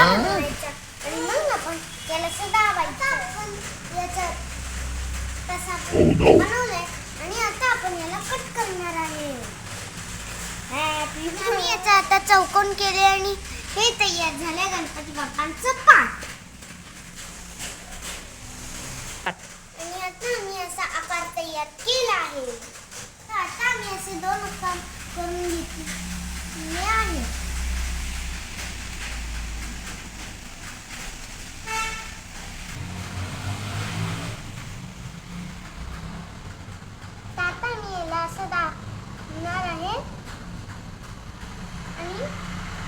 Oh, याचा आता चौकोन केले आणि हे तयार झाले गणपती बाप्पांचं पाठ आणि आता आम्ही असा आकार तयार केला आहे. आता आम्ही असे दोन आकार करून घेतले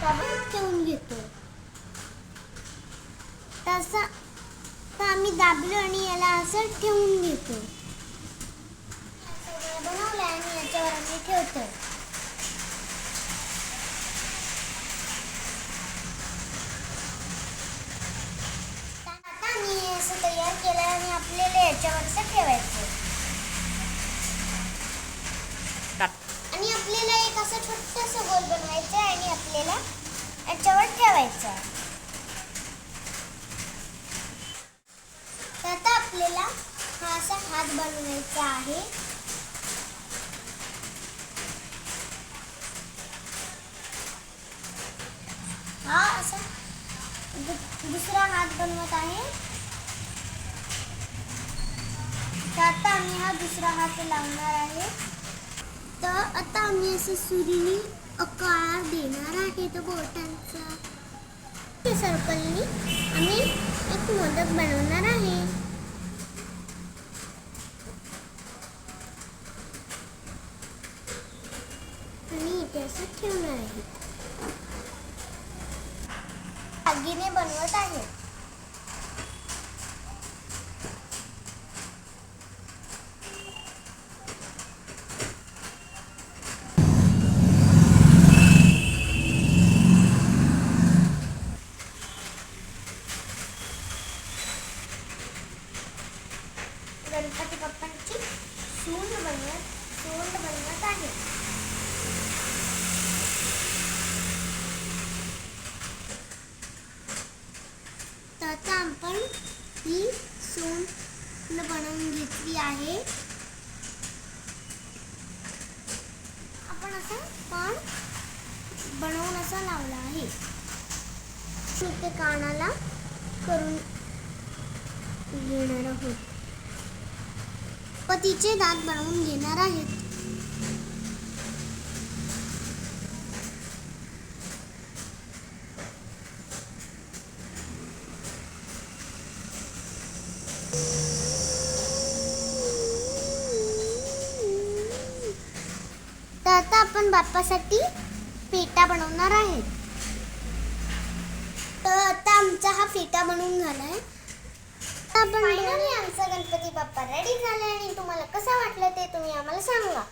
ठेवून घेतो. तसं तर आम्ही दाबलो आणि याला असं ठेवून घेतो. बनवलं आणि याच्यावर आम्ही ठेवतो आता हे असं तयार केलं आणि आपल्याला याच्यावर असं ठेवायचं आणि आपल्याला एक असं छोटस गोल बनवायचं आहे आणि आपल्याला याच्यावर आहे. आता आपल्याला हा असा हात बनवायचा आहे. हा असा दुसरा हात बनवत आहे. आता आम्ही हा दुसरा हात लावणार आहे. तर आता आम्ही असं सुरीने आकार देणार आहे तो बोटांचा. ते सर्कलनी आम्ही एक मोदक बनवणार आहे. आणि इथे असं ठेवणार आहे. दागिने बनवत आहे. गणपती बाप्पांची सूंड बनवत सोंड बनवत आहे. तर आपण ही सोंड बनवून घेतली आहे. आपण असं पण बनवून असा लावला आहे. इथे कानाला करून घेणार आहोत. पतीचे दात बनवून घेणार आहेत. तर आता आपण बाप्पासाठी फेटा बनवणार आहेत. तर आता आमचा हा फेटा बनवून आहे आपण आमचा गणपती बाप्पा रेडी झाला आणि तुम्हाला कसा वाटला ते तुम्ही आम्हाला सांगा.